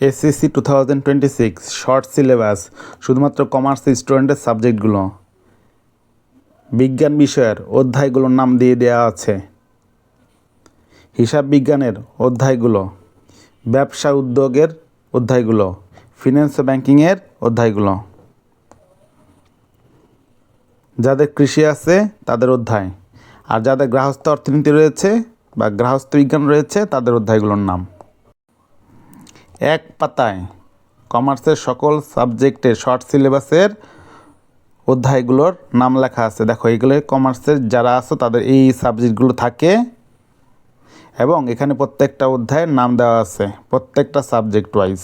SSC two thousand twenty six short syllabus শুধুমাত্র commerce স্টুডেন্টের সাবজেক্টগুলো বিজ্ঞান বিষয়ের অধ্যায়গুলোর নাম দিয়ে দেওয়া আছে। হিসাব বিজ্ঞানের অধ্যায়গুলো, ব্যবসা উদ্যোগের অধ্যায়গুলো ফিনান্স ও ব্যাংকিংয়ের অধ্যায়গুলো। যাদের কৃষি আছে, তাদের অধ্যায়। আর যাদের গৃহস্থ অর্থনীতি রয়েছে বা গৃহস্থ বিজ্ঞান রয়েছে, তাদের অধ্যায়গুলোর নাম। এক পাতায় কমার্সের সকল সাবজেক্টের শর্ট সিলেবাসের অধ্যায়গুলোর নাম লেখা আছে। দেখো, এগুলো কমার্সের যারা আছে, তাদের এই সাবজেক্টগুলো থাকে। এবং এখানে প্রত্যেকটা অধ্যায়ের নাম দেওয়া আছে, প্রত্যেকটা সাবজেক্ট ওয়াইজ